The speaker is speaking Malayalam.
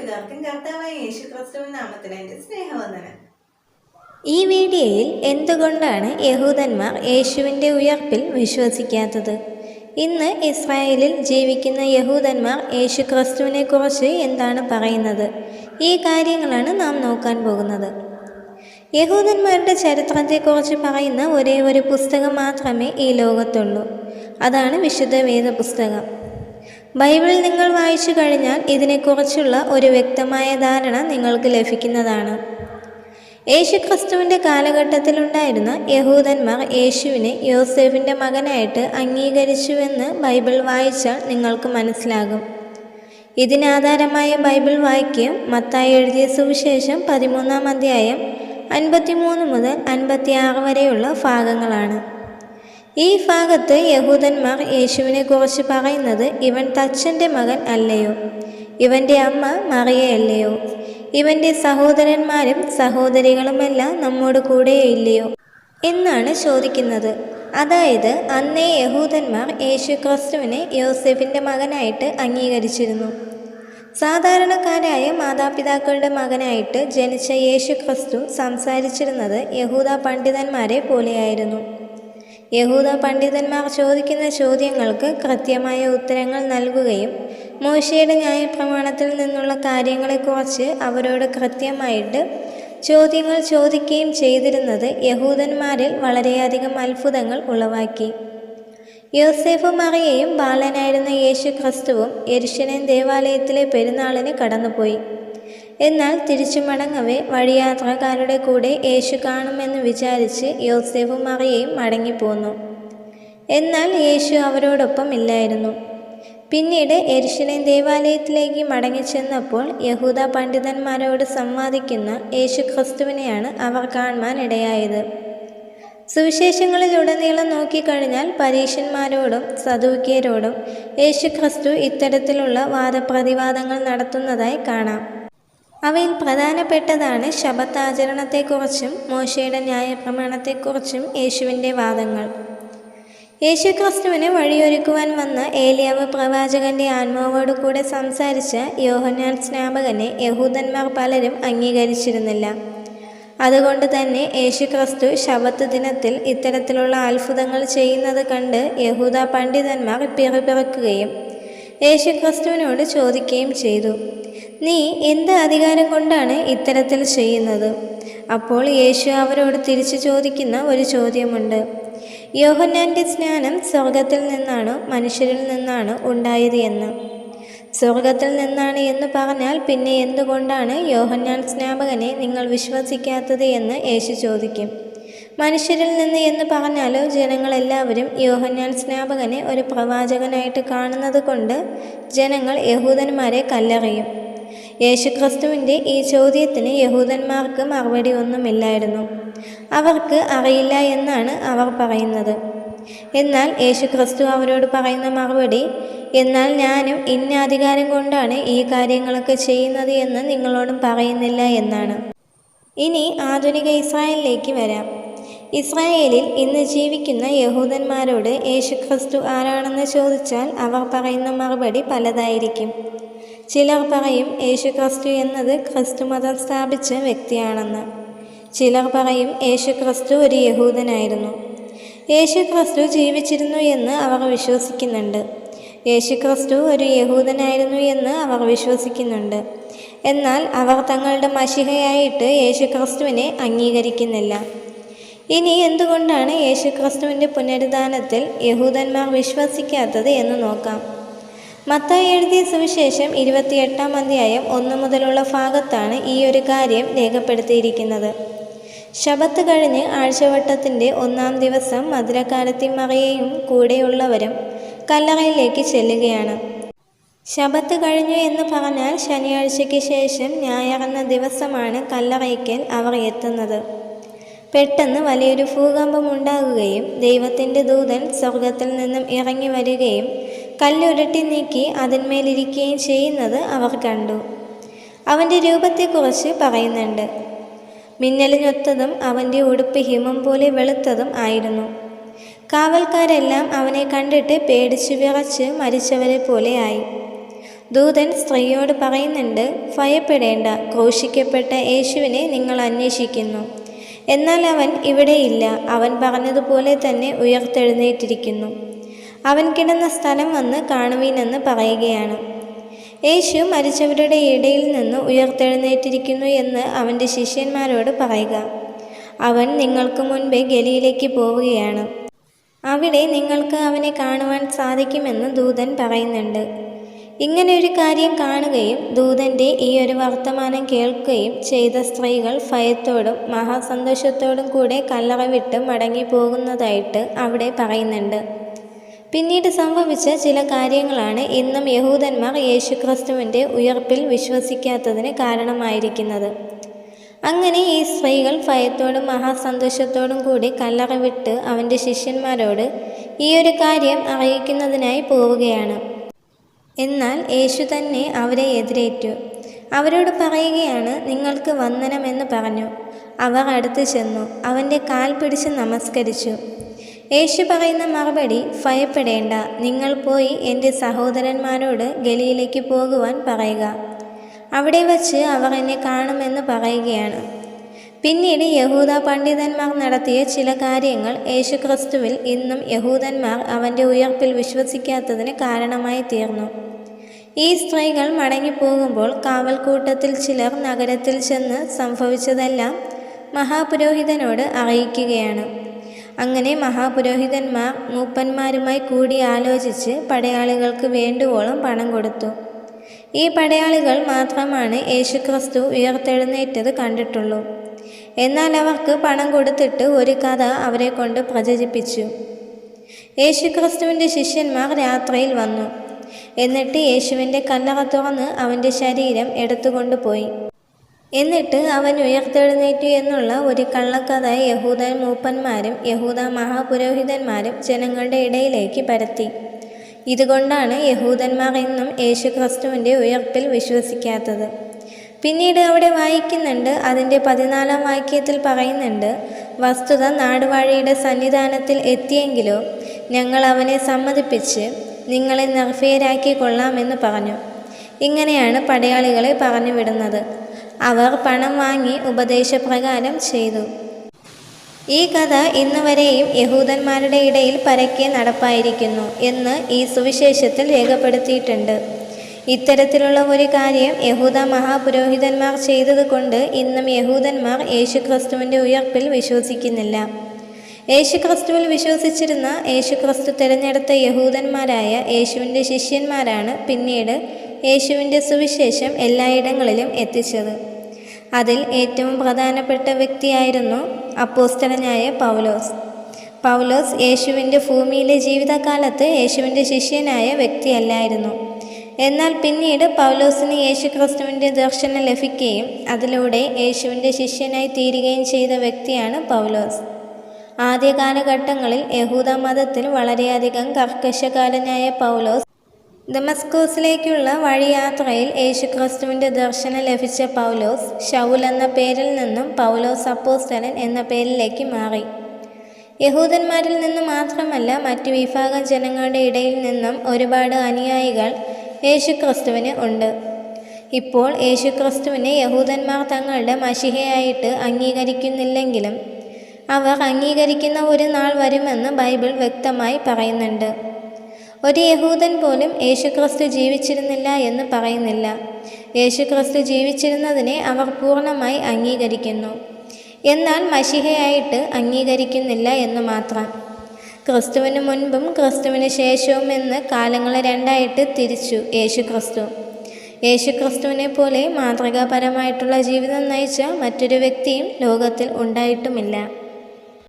കൂട്ടുകാർക്കും കർത്താവായ യേശു ക്രിസ്തുവിൻ നാമത്തിന് എന്റെ സ്നേഹവന്ദനം. ഈ വീഡിയോയിൽ എന്തുകൊണ്ടാണ് യഹൂദന്മാർ യേശുവിന്റെ ഉയർപ്പിൽ വിശ്വസിക്കാത്തത്? ഇന്ന് ഇസ്രായേലിൽ ജീവിക്കുന്ന യഹൂദന്മാർ യേശു ക്രിസ്തുവിനെക്കുറിച്ച് എന്താണ് പറയുന്നത്? ഈ കാര്യങ്ങളാണ് നാം നോക്കാൻ പോകുന്നത്. യഹൂദന്മാരുടെ ചരിത്രത്തെക്കുറിച്ച് പറയുന്ന ഒരേ ഒരു പുസ്തകം മാത്രമേ ഈ ലോകത്തുള്ളൂ. അതാണ് വിശുദ്ധ വേദ പുസ്തകം ബൈബിൾ നിങ്ങൾ വായിച്ചു കഴിഞ്ഞാൽ ഇതിനെക്കുറിച്ചുള്ള ഒരു വ്യക്തമായ ധാരണ നിങ്ങൾക്ക് ലഭിക്കുന്നതാണ്. യേശുക്രിസ്തുവിന്റെ കാലഘട്ടത്തിലുണ്ടായിരുന്ന യഹൂദന്മാർ യേശുവിനെ യോസേഫിന്റെ മകനായിട്ട് അംഗീകരിച്ചുവെന്ന് ബൈബിൾ വായിച്ചാൽ നിങ്ങൾക്ക് മനസ്സിലാകും. ഇതിനാധാരമായ ബൈബിൾ വായിക്കുകയും മത്തായി എഴുതിയ സുവിശേഷം പതിമൂന്നാം അധ്യായം അൻപത്തിമൂന്ന് മുതൽ അൻപത്തിയാറ് വരെയുള്ള ഭാഗങ്ങളാണ്. ഈ ഭാഗത്ത് യഹൂദന്മാർ യേശുവിനെ കുറിച്ച് പറയുന്നത് ഇവൻ തച്ചന്റെ മകൻ അല്ലയോ? ഇവന്റെ അമ്മ മറിയയല്ലയോ? ഇവന്റെ സഹോദരന്മാരും സഹോദരികളുമെല്ലാം നമ്മോട് കൂടെയില്ലയോ? എന്നാണ് ചോദിക്കുന്നത്. അതായത് അന്നേ യഹൂദന്മാർ യേശു ക്രിസ്തുവിനെ യോസെഫിന്റെ മകനായിട്ട് അംഗീകരിച്ചിരുന്നു. സാധാരണക്കാരായ മാതാപിതാക്കളുടെ മകനായിട്ട് ജനിച്ച യേശു ക്രിസ്തു സംസാരിച്ചിരുന്നത് യഹൂദ പണ്ഡിതന്മാരെ പോലെയായിരുന്നു. യഹൂദ പണ്ഡിതന്മാർ ചോദിക്കുന്ന ചോദ്യങ്ങൾക്ക് കൃത്യമായ ഉത്തരങ്ങൾ നൽകുകയും മോശയുടെ ന്യായപ്രമാണത്തിൽ നിന്നുള്ള കാര്യങ്ങളെക്കുറിച്ച് അവരോട് കൃത്യമായിട്ട് ചോദ്യങ്ങൾ ചോദിക്കുകയും ചെയ്തിരുന്നത് യഹൂദന്മാരിൽ വളരെയധികം അത്ഭുതങ്ങൾ ഉളവാക്കി. യോസേഫ് മറിയയും ബാലനായിരുന്ന യേശു ക്രിസ്തുവും യരിശനൻ ദേവാലയത്തിലെ പെരുന്നാളിന് കടന്നുപോയി. എന്നാൽ തിരിച്ചു മടങ്ങവേ വഴിയാത്രക്കാരുടെ കൂടെ യേശു കാണുമെന്ന് വിചാരിച്ച് യോസേഫും മറിയയും മടങ്ങിപ്പോന്നു. എന്നാൽ യേശു അവരോടൊപ്പം ഇല്ലായിരുന്നു. പിന്നീട് എരിശിലേം ദേവാലയത്തിലേക്ക് മടങ്ങിച്ചെന്നപ്പോൾ യഹൂദ പണ്ഡിതന്മാരോട് സംവാദിക്കുന്ന യേശു ക്രിസ്തുവിനെയാണ് അവർ കാണുവാൻ ഇടയായത് സുവിശേഷങ്ങളിലുടനീളം നോക്കിക്കഴിഞ്ഞാൽ പരീശന്മാരോടും സദൂക്കിയരോടും യേശു ക്രിസ്തു ഇത്തരത്തിലുള്ള വാദപ്രതിവാദങ്ങൾ നടത്തുന്നതായി കാണാം. അവയിൽ പ്രധാനപ്പെട്ടതാണ് ശബത്താചരണത്തെക്കുറിച്ചും മോശയുടെ ന്യായപ്രമാണത്തെക്കുറിച്ചും യേശുവിന്റെ വാദങ്ങൾ. യേശു ക്രിസ്തുവിന് വഴിയൊരുക്കുവാൻ വന്ന ഏലിയാവ് പ്രവാചകന്റെ ആത്മാവോട് കൂടെ സംസാരിച്ച യോഹന്നാൻ സ്നാപകനെ യഹൂദന്മാർ പലരും അംഗീകരിച്ചിരുന്നില്ല. അതുകൊണ്ട് തന്നെ യേശു ക്രിസ്തു ശബത്ത് ദിനത്തിൽ ഇത്തരത്തിലുള്ള അത്ഭുതങ്ങൾ ചെയ്യുന്നത് കണ്ട് യഹൂദ പണ്ഡിതന്മാർ പിറുപിറുക്കുകയും യേശുക്രിസ്തുവിനോട് ചോദിക്കുകയും ചെയ്തു. നീ എന്ത് അധികാരം കൊണ്ടാണ് ഇത്തരത്തിൽ ചെയ്യുന്നത്? അപ്പോൾ യേശു അവരോട് തിരിച്ചു ചോദിക്കുന്ന ഒരു ചോദ്യമുണ്ട്. യോഹന്നാന്റെ സ്നാനം സ്വർഗത്തിൽ നിന്നാണോ മനുഷ്യരിൽ നിന്നാണോ ഉണ്ടായത് എന്ന്? സ്വർഗത്തിൽ നിന്നാണ് എന്ന് പറഞ്ഞാൽ പിന്നെ എന്തുകൊണ്ടാണ് യോഹന്നാൻ സ്നാപകനെ നിങ്ങൾ വിശ്വസിക്കാത്തത് എന്ന് യേശു ചോദിക്കും. മനുഷ്യരിൽ നിന്ന് എന്ന് പറഞ്ഞാലോ ജനങ്ങളെല്ലാവരും യോഹന്നാൻ സ്നാപകനെ ഒരു പ്രവാചകനായിട്ട് കാണുന്നത് കൊണ്ട് ജനങ്ങൾ യഹൂദന്മാരെ കല്ലെറിയും. യേശുക്രിസ്തുവിന്റെ ഈ ചോദ്യത്തിന് യഹൂദന്മാർക്ക് മറുപടി ഒന്നുമില്ലായിരുന്നു. അവർക്ക് അറിയില്ല എന്നാണ് അവർ പറയുന്നത്. എന്നാൽ യേശുക്രിസ്തു അവരോട് പറയുന്ന മറുപടി എന്നാൽ ഞാനും ഇന്ന അധികാരം കൊണ്ടാണ് ഈ കാര്യങ്ങളൊക്കെ ചെയ്യുന്നത് എന്ന് നിങ്ങളോടും പറയുന്നില്ല എന്നാണ്. ഇനി ആധുനിക ഇസ്രായേലിലേക്ക് വരാം. ഇസ്രായേലിൽ ഇന്ന് ജീവിക്കുന്ന യഹൂദന്മാരോട് യേശുക്രിസ്തു ആരാണെന്ന് ചോദിച്ചാൽ അവർ പറയുന്ന മറുപടി പലതായിരിക്കും. ചിലർ പറയും യേശുക്രിസ്തു എന്നത് ക്രിസ്തു മതം സ്ഥാപിച്ച വ്യക്തിയാണെന്ന്. ചിലർ പറയും യേശുക്രിസ്തു ഒരു യഹൂദനായിരുന്നു. യേശുക്രിസ്തു ജീവിച്ചിരുന്നു എന്ന് അവർ വിശ്വസിക്കുന്നുണ്ട്. യേശുക്രിസ്തു ഒരു യഹൂദനായിരുന്നു എന്ന് അവർ വിശ്വസിക്കുന്നുണ്ട്. എന്നാൽ അവർ തങ്ങളുടെ മഷിഹയായിട്ട് യേശുക്രിസ്തുവിനെ അംഗീകരിക്കുന്നില്ല. ഇനി എന്തുകൊണ്ടാണ് യേശുക്രിസ്തുവിന്റെ പുനരുദ്ധാനത്തിൽ യഹൂദന്മാർ വിശ്വസിക്കാത്തത് എന്ന് നോക്കാം. മത്തായി എഴുതിയ സുവിശേഷം ഇരുപത്തിയെട്ടാം അധ്യായം ഒന്നു മുതലുള്ള ഭാഗത്താണ് ഈ ഒരു കാര്യം രേഖപ്പെടുത്തിയിരിക്കുന്നത്. ശബത്ത് കഴിഞ്ഞ് ആഴ്ചവട്ടത്തിന്റെ ഒന്നാം ദിവസം മധുരക്കാലത്തി മറിയയും കൂടെയുള്ളവരും കല്ലറയിലേക്ക് ചെല്ലുകയാണ്. ശബത്ത് കഴിഞ്ഞു എന്ന് പറഞ്ഞാൽ ശനിയാഴ്ചയ്ക്ക് ശേഷം ഞായറെന്ന ദിവസമാണ് കല്ലറയ്ക്കൽ അവർ എത്തുന്നത്. പെട്ടെന്ന് വലിയൊരു ഭൂകമ്പം ഉണ്ടാകുകയും ദൈവത്തിന്റെ ദൂതൻ സ്വർഗത്തിൽ നിന്നും ഇറങ്ങി വരികയും കല്ലുരുട്ടി നീക്കി അതിന്മേലിരിക്കുകയും ചെയ്യുന്നത് അവർ കണ്ടു. അവന്റെ രൂപത്തെക്കുറിച്ച് പറയുന്നുണ്ട്. മിന്നലിനൊത്തതും അവന്റെ ഉടുപ്പ് ഹിമം പോലെ വെളുത്തതും ആയിരുന്നു. കാവൽക്കാരെല്ലാം അവനെ കണ്ടിട്ട് പേടിച്ചു വിറച്ച് മരിച്ചവരെ പോലെയായി ദൂതൻ സ്ത്രീയോട് പറയുന്നുണ്ട് ഭയപ്പെടേണ്ട ക്രൂശിക്കപ്പെട്ട യേശുവിനെ നിങ്ങൾ അന്വേഷിക്കുന്നു. എന്നാൽ അവൻ ഇവിടെയില്ല. അവൻ പറഞ്ഞതുപോലെ തന്നെ ഉയർത്തെഴുന്നേറ്റിരിക്കുന്നു. അവൻ കിടന്ന സ്ഥലം വന്ന് കാണുവീനെന്ന് പറയുകയാണ്. യേശു മരിച്ചവരുടെ ഇടയിൽ നിന്ന് ഉയർത്തെഴുന്നേറ്റിരിക്കുന്നു എന്ന് അവന്റെ ശിഷ്യന്മാരോട് പറയുക. അവൻ നിങ്ങൾക്ക് മുൻപേ ഗലിയിലേക്ക് പോവുകയാണ്. അവിടെ നിങ്ങൾക്ക് അവനെ കാണുവാൻ സാധിക്കുമെന്ന് ദൂതൻ പറയുന്നുണ്ട്. ഇങ്ങനെ ഒരു കാര്യം കാണുകയും ദൂതന്റെ ഈ ഒരു വർത്തമാനം കേൾക്കുകയും ചെയ്ത സ്ത്രീകൾ ഭയത്തോടും മഹാസന്തോഷത്തോടും കൂടെ കല്ലറ വിട്ട് മടങ്ങി പോകുന്നതായിട്ട് അവിടെ പറയുന്നുണ്ട്. പിന്നീട് സംഭവിച്ച ചില കാര്യങ്ങളാണ് ഇന്നും യഹൂദന്മാർ യേശുക്രിസ്തുവിന്റെ ഉയർപ്പിൽ വിശ്വസിക്കാത്തതിന് കാരണമായിരിക്കുന്നത്. അങ്ങനെ ഈ സ്ത്രീകൾ ഭയത്തോടും മഹാസന്തോഷത്തോടും കൂടി കല്ലറ വിട്ട് അവന്റെ ശിഷ്യന്മാരോട് ഈ ഒരു കാര്യം അറിയിക്കുന്നതിനായി പോവുകയാണ്. എന്നാൽ യേശു തന്നെ അവരെ എതിരേറ്റു. അവരോട് പറയുകയാണ് നിങ്ങൾക്ക് വന്ദനമെന്ന് പറഞ്ഞു. അവർ അടുത്തു ചെന്നു. അവന്റെ കാൽ പിടിച്ച് നമസ്കരിച്ചു. യേശു പറയുന്ന മറുപടി ഭയപ്പെടേണ്ട. നിങ്ങൾ പോയി എന്റെ സഹോദരന്മാരോട് ഗലിയിലേക്ക് പോകുവാൻ പറയുക. അവിടെ വച്ച് അവർ എന്നെ കാണുമെന്ന് പറയുകയാണ്. പിന്നീട് യഹൂദ പണ്ഡിതന്മാർ നടത്തിയ ചില കാര്യങ്ങൾ യേശുക്രിസ്തുവിൽ ഇന്നും യഹൂദന്മാർ അവന്റെ ഉയർപ്പിൽ വിശ്വസിക്കാത്തതിന് കാരണമായി തീർന്നു. ഈ സ്ത്രീകൾ മടങ്ങിപ്പോകുമ്പോൾ കാവൽക്കൂട്ടത്തിൽ ചിലർ നഗരത്തിൽ ചെന്ന് സംഭവിച്ചതെല്ലാം മഹാപുരോഹിതനോട് അറിയിക്കുകയാണ്. അങ്ങനെ മഹാപുരോഹിതന്മാർ മൂപ്പന്മാരുമായി കൂടി ആലോചിച്ച് പടയാളികൾക്ക് വേണ്ടുവോളം പണം കൊടുത്തു. ഈ പടയാളികൾ മാത്രമാണ് യേശുക്രിസ്തു ഉയർത്തെഴുന്നേറ്റത് കണ്ടിട്ടുള്ളൂ. എന്നാൽ അവർക്ക് പണം കൊടുത്തിട്ട് ഒരു കഥ അവരെ കൊണ്ട് പ്രചരിപ്പിച്ചു. യേശുക്രിസ്തുവിന്റെ ശിഷ്യന്മാർ രാത്രിയിൽ വന്നു. എന്നിട്ട് യേശുവിന്റെ കല്ലറ തുറന്ന് അവന്റെ ശരീരം എടുത്തുകൊണ്ടുപോയി എന്നിട്ട് അവൻ ഉയർത്തെഴുന്നേറ്റു എന്നുള്ള ഒരു കള്ളക്കഥ യഹൂദൻ മൂപ്പന്മാരും യഹൂദ മഹാപുരോഹിതന്മാരും ജനങ്ങളുടെ ഇടയിലേക്ക് പരത്തി. ഇതുകൊണ്ടാണ് യഹൂദന്മാർ എന്നും ഇന്നും യേശുക്രിസ്തുവിന്റെ ഉയർപ്പിൽ വിശ്വസിക്കാത്തത്. പിന്നീട് അവിടെ വായിക്കുന്നുണ്ട് അതിന്റെ പതിനാലാം വാക്യത്തിൽ പറയുന്നുണ്ട് വസ്തുത നാടുവാഴിയുടെ സന്നിധാനത്തിൽ എത്തിയെങ്കിലോ ഞങ്ങൾ അവനെ സമ്മതിപ്പിച്ച് നിങ്ങളെ നിർഭയരാക്കി കൊള്ളാമെന്ന് പറഞ്ഞു. ഇങ്ങനെയാണ് പടയാളികളെ പറഞ്ഞു വിടുന്നത് അവർ പണം വാങ്ങി ഉപദേശപ്രകാരം ചെയ്തു. ഈ കഥ ഇന്ന് വരെയും യഹൂദന്മാരുടെ ഇടയിൽ പരക്കെ നടപ്പായിരിക്കുന്നു എന്ന് ഈ സുവിശേഷത്തിൽ രേഖപ്പെടുത്തിയിട്ടുണ്ട്. ഇത്തരത്തിലുള്ള ഒരു കാര്യം യഹൂദ മഹാപുരോഹിതന്മാർ ചെയ്തതുകൊണ്ട് ഇന്നും യഹൂദന്മാർ യേശുക്രിസ്തുവിന്റെ ഉയർപ്പിൽ വിശ്വസിക്കുന്നില്ല. യേശുക്രിസ്തുവിൽ വിശ്വസിച്ചിരുന്ന യേശുക്രിസ്തു തിരഞ്ഞെടുത്ത യഹൂദന്മാരായ യേശുവിന്റെ ശിഷ്യന്മാരാണ് പിന്നീട് യേശുവിന്റെ സുവിശേഷം എല്ലായിടങ്ങളിലും എത്തിച്ചത്. അതിൽ ഏറ്റവും പ്രധാനപ്പെട്ട വ്യക്തിയായിരുന്നു അപ്പോസ്തലനായ പൗലോസ്. പൗലോസ് യേശുവിന്റെ ഭൂമിയിലെ ജീവിതകാലത്ത് യേശുവിന്റെ ശിഷ്യനായ വ്യക്തിയല്ലായിരുന്നു. എന്നാൽ പിന്നീട് പൗലോസിന് യേശു ക്രിസ്തുവിന്റെ ദർശനം ലഭിക്കുകയും അതിലൂടെ യേശുവിന്റെ ശിഷ്യനായി തീരുകയും ചെയ്ത വ്യക്തിയാണ് പൗലോസ്. ആദ്യ കാലഘട്ടങ്ങളിൽ യഹൂദ മതത്തിൽ വളരെയധികം കർക്കശകാലനായ പൗലോസ് ദമസ്കോസിലേക്കുള്ള വഴിയാത്രയിൽ യേശുക്രിസ്തുവിന്റെ ദർശനം ലഭിച്ച പൗലോസ് ഷൗൽ എന്ന പേരിൽ നിന്നും പൗലോസ് അപ്പോസ്തലൻ എന്ന പേരിലേക്ക് മാറി. യഹൂദന്മാരിൽ നിന്ന് മാത്രമല്ല മറ്റു വിഭാഗം ജനങ്ങളുടെ ഇടയിൽ നിന്നും ഒരുപാട് അനുയായികൾ യേശുക്രിസ്തുവിന് ഉണ്ട്. ഇപ്പോൾ യേശുക്രിസ്തുവിനെ യഹൂദന്മാർ തങ്ങളുടെ മഷിഹയായിട്ട് അംഗീകരിക്കുന്നില്ലെങ്കിലും അവർ അംഗീകരിക്കുന്ന ഒരു നാൾ വരുമെന്ന് ബൈബിൾ വ്യക്തമായി പറയുന്നുണ്ട്. ഒരു യഹൂദൻ പോലും യേശുക്രിസ്തു ജീവിച്ചിരുന്നില്ല എന്ന് പറയുന്നില്ല. യേശുക്രിസ്തു ജീവിച്ചിരുന്നതിനെ അവർ പൂർണമായി അംഗീകരിക്കുന്നു. എന്നാൽ മഷിഹയായിട്ട് അംഗീകരിക്കുന്നില്ല എന്ന് മാത്രം. ക്രിസ്തുവിന് മുൻപും ക്രിസ്തുവിന് ശേഷവും എന്ന് കാലങ്ങളെ രണ്ടായിട്ട് തിരിച്ചു യേശുക്രിസ്തു. യേശുക്രിസ്തുവിനെ പോലെ മാതൃകാപരമായിട്ടുള്ള ജീവിതം നയിച്ച മറ്റൊരു വ്യക്തിയും ലോകത്തിൽ ഉണ്ടായിട്ടുമില്ല.